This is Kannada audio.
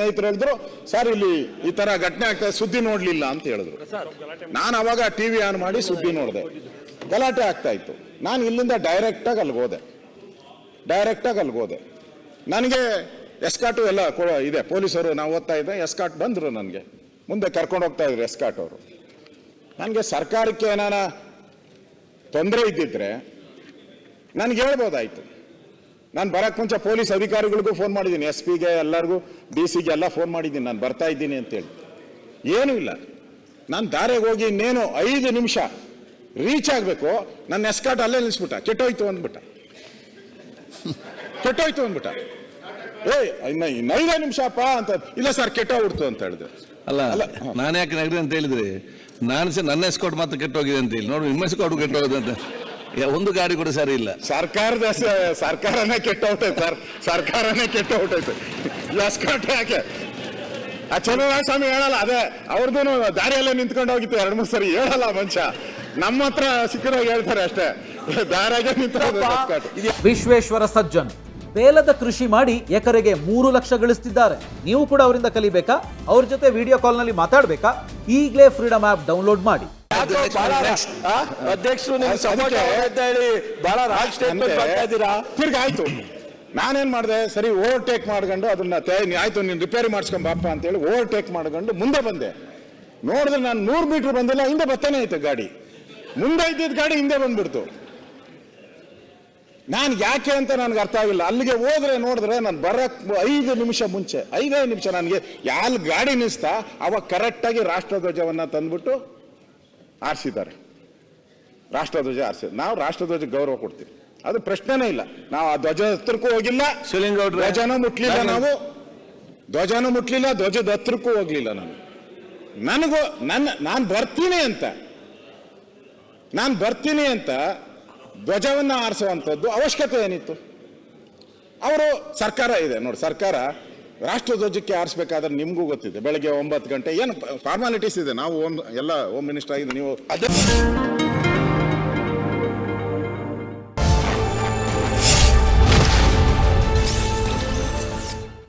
ಸ್ನೇಹಿತರು ಹೇಳಿದ್ರು, ಸರ್, ಇಲ್ಲಿ ಈ ತರ ಘಟನೆ ಆಗ್ತದೆ ಸುದ್ದಿ ನೋಡ್ಲಿಲ್ಲ ಅಂತ ಹೇಳಿದ್ರು. ನಾನು ಅವಾಗ ಟಿವಿ ಆನ್ ಮಾಡಿ ಸುದ್ದಿ ನೋಡಿದೆ. ಗಲಾಟೆ ಆಗ್ತಾ ಇತ್ತು. ನಾನು ಇಲ್ಲಿಂದ ಡೈರೆಕ್ಟಾಗಿ ಅಲ್ಲಿಗೆ ಹೋದೆ. ಡೈರೆಕ್ಟಾಗಿ ಅಲ್ಲಿಗೆ ಹೋದೆ. ನನಗೆ ಎಸ್ಕಾಟು ಎಲ್ಲ ಇದೆ. ಪೊಲೀಸರು, ನಾವು ಓದ್ತಾ ಇದ್ದೆ. ಎಸ್ಕಾಟ್ ಬಂದರು ನನಗೆ. ಮುಂದೆ ಕರ್ಕೊಂಡು ಹೋಗ್ತಾ ಇದ್ರು ಎಸ್ಕಾಟ್ ಅವರು. ನನಗೆ ಸರ್ಕಾರಕ್ಕೆ ಏನಾರ ತೊಂದರೆ ಇದ್ದಿದ್ರೆ ನನಗೆ ಹೇಳ್ಬೋದಾಯ್ತು. ನಾನು ಬರಕ್ಕೆ ಮುಂಚೆ ಪೊಲೀಸ್ ಅಧಿಕಾರಿಗಳಿಗೂ ಫೋನ್ ಮಾಡಿದ್ದೀನಿ. ಎಸ್ ಪಿಗೆ ಎಲ್ಲರಿಗೂ ಡಿ ಸಿಗೆ ಎಲ್ಲ ಫೋನ್ ಮಾಡಿದ್ದೀನಿ. ನಾನು ಬರ್ತಾ ಇದ್ದೀನಿ ಅಂತೇಳಿ. ಏನೂ ಇಲ್ಲ. ನಾನು ದಾರಿಗೆ ಹೋಗಿ ಇನ್ನೇನು ಐದು ನಿಮಿಷ ರೀಚ್ ಆಗಬೇಕು. ನನ್ನ ಎಸ್ಕಾಟ್ ಅಲ್ಲೇ ನಿಲ್ಲಿಸ್ಬಿಟ್ಟ ಕೆಟ್ಟೋಯ್ತು ಅಂದ್ಬಿಟ್ಟ. ಕೆಟ್ಟೋಯ್ತು ಅಂದ್ಬಿಟ್ಟ. ಏಯ್ ಇನ್ನ ಐದೇ ನಿಮಿಷಪ್ಪ ಅಂತ. ಇಲ್ಲ ಸರ್ ಕೆಟ್ಟೋಗ್ಬಿಡ್ತು ಅಂತ ಹೇಳಿದ್ರು ಅಲ್ಲ ಅಲ್ಲ. ನಾನು ಯಾಕೆ ನಗಡಿ ಅಂತ ಹೇಳಿದ್ರಿ? ನಾನು ಸಹ ನನ್ನ ಎಸ್ಕೋಟ್ ಮಾತ್ರ ಕೆಟ್ಟೋಗಿದೆ ಅಂತ ಹೇಳಿ. ನೋಡಿ ನಿಮ್ಮ ಎಸ್ಕೋಟ್ ಕೆಟ್ಟೋಗಿದೆ ಅಂತ. ಒಂದು ಗಾಡಿ ಕೂಡ ಸರಿ ಇಲ್ಲ. ಸರ್ಕಾರದ ಸರ್ಕಾರನೇ ಕೆಟ್ಟ ಹೊಟ್ಟೈತೆ ಸರ್. ಸರ್ಕಾರನೇ ಕೆಟ್ಟ ಹೊಟ್ಟೈತೆ ಎಸ್ಕಾಟ್ ಯಾಕೆ? ಆ ಚಂದ್ರನಾಥ ಸ್ವಾಮಿ ಹೇಳಲ್ಲ ಅದೇ ಅವ್ರದ್ದು ದಾರಿಯಲ್ಲೇ ನಿಂತ್ಕೊಂಡು ಹೋಗಿತ್ತು ಎರಡು ಮೂರು ಸರಿ. ಹೇಳಲ್ಲ ಮನುಷ್ಯ. ನಮ್ಮ ಹತ್ರ ಸಿಕ್ಕಿರೋ ಹೇಳ್ತಾರೆ ಅಷ್ಟೇ. ದಾರಿಯಾಗೆ ನಿಂತ ವಿಶ್ವೇಶ್ವರ ಸಜ್ಜನ್. ಬೇಲದ ಕೃಷಿ ಮಾಡಿ ಎಕರೆಗೆ ಮೂರು ಲಕ್ಷ ಗಳಿಸ್ತಿದ್ದಾರೆ. ನೀವು ಕೂಡ ಅವರಿಂದ ಕಲಿಬೇಕಾ? ಅವ್ರ ಜೊತೆ ವಿಡಿಯೋ ಕಾಲ್ನಲ್ಲಿ ಮಾತಾಡಬೇಕಾ? ಈಗಲೇ ಫ್ರೀಡಮ್ ಆ್ಯಪ್ ಡೌನ್ಲೋಡ್ ಮಾಡಿ. ಅಧ್ಯಕ್ಷರು ಹೇಳಿ ಬಹಳ ರಾಜ್ ಸ್ಟೇಟ್ಮೆಂಟ್ ಮಾಡ್ತಾ ಇದ್ದೀರಾ? ತಿರ್ಗಿ ಆಯ್ತು. ನಾನೇನ್ ಮಾಡಿದೆ? ಸರಿ ಓವರ್ಟೇಕ್ ಮಾಡ್ಕೊಂಡು ಅದನ್ನ ಆಯ್ತು ನೀನು ರಿಪೇರಿ ಮಾಡಿಸ್ಕೊಂಬಪ್ಪ ಅಂತೇಳಿ ಓವರ್ಟೇಕ್ ಮಾಡ್ಕೊಂಡು ಮುಂದೆ ಬಂದೆ. ನೋಡಿದ್ರೆ ನಾನು ನೂರು ಮೀಟರ್ ಬಂದಿಲ್ಲ ಹಿಂದೆ ಬರ್ತಾನೆ ಆಯ್ತು ಗಾಡಿ. ಮುಂದೆ ಇದ್ದಿದ್ದ ಗಾಡಿ ಹಿಂದೆ ಬಂದ್ಬಿಡ್ತು. ನಾನು ಯಾಕೆ ಅಂತ ನನಗೆ ಅರ್ಥ ಆಗಿಲ್ಲ. ಅಲ್ಲಿಗೆ ಹೋದ್ರೆ ನೋಡಿದ್ರೆ ನಾನು ಬರಕ್ ಐದು ನಿಮಿಷ ಮುಂಚೆ ಐದೈದು ನಿಮಿಷ ನನಗೆ ಯಾಲ್ ಗಾಡಿ ನಿಲ್ಸ್ತಾ ಅವಾಗ ಕರೆಕ್ಟಾಗಿ ರಾಷ್ಟ್ರಧ್ವಜವನ್ನ ತಂದ್ಬಿಟ್ಟು ಆರಿಸಿದ್ದಾರೆ. ರಾಷ್ಟ್ರಧ್ವಜ ಆರಿಸಿ ನಾವು ರಾಷ್ಟ್ರಧ್ವಜ ಗೌರವ ಕೊಡ್ತೀವಿ. ಅದು ಪ್ರಶ್ನೆನೇ ಇಲ್ಲ. ನಾವು ಆ ಧ್ವಜ ಹತ್ರಕ್ಕೂ ಹೋಗಿಲ್ಲ. ಧ್ವಜನ ಧ್ವಜನೂ ಮುಟ್ಲಿಲ್ಲ ನಾವು. ಧ್ವಜನೂ ಮುಟ್ಲಿಲ್ಲ ಧ್ವಜದ ಹತ್ರಕ್ಕೂ ಹೋಗ್ಲಿಲ್ಲ ನಾನು. ನನಗೂ ನನ್ನ ನಾನು ಬರ್ತೀನಿ ಅಂತ. ನಾನು ಬರ್ತೀನಿ ಅಂತ ಧ್ವಜವನ್ನು ಆರಿಸುವಂಥದ್ದು ಅವಶ್ಯಕತೆ ಏನಿತ್ತು? ಅವರು ಸರ್ಕಾರ ಇದೆ. ನೋಡಿ ಸರ್ಕಾರ ರಾಷ್ಟ್ರಧ್ವಜಕ್ಕೆ ಆರಿಸಬೇಕಾದ್ರೆ ನಿಮಗೂ ಗೊತ್ತಿದೆ. ಬೆಳಗ್ಗೆ ಒಂಬತ್ತು ಗಂಟೆ ಏನು ಫಾರ್ಮಾಲಿಟೀಸ್ ಇದೆ? ನಾವು ಹೋಮ್ ಎಲ್ಲ ಹೋಮ್ ಮಿನಿಸ್ಟರ್ ಆಗಿದೆ ನೀವು ಅದೇ